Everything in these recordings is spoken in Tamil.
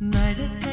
Nerede?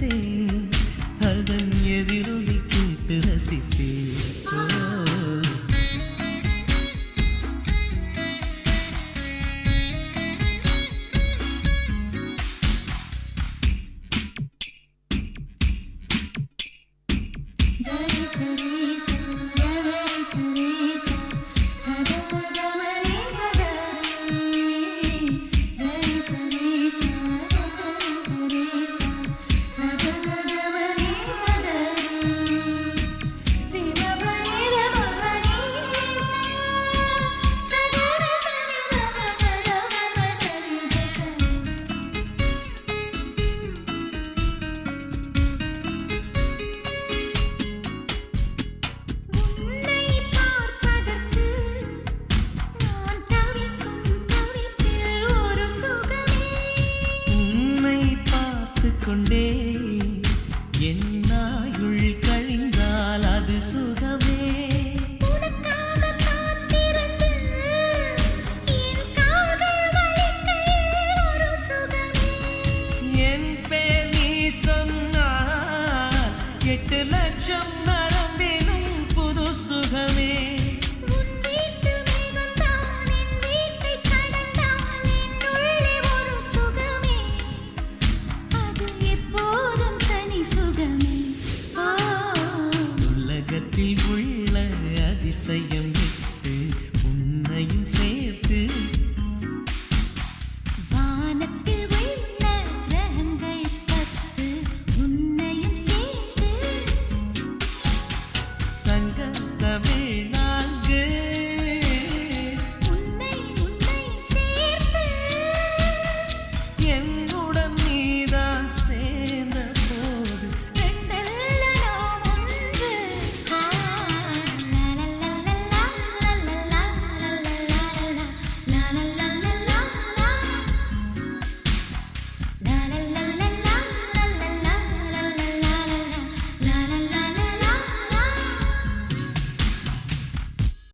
ரசித்தேன். அதன் எதிரொலி கேட்டு ரசித்தேன். That is the reason எட்டு லட்சம் நரம்பிலும் புது சுகமே. உள்ள அதிசயம் விட்டு உன்னையும் செய்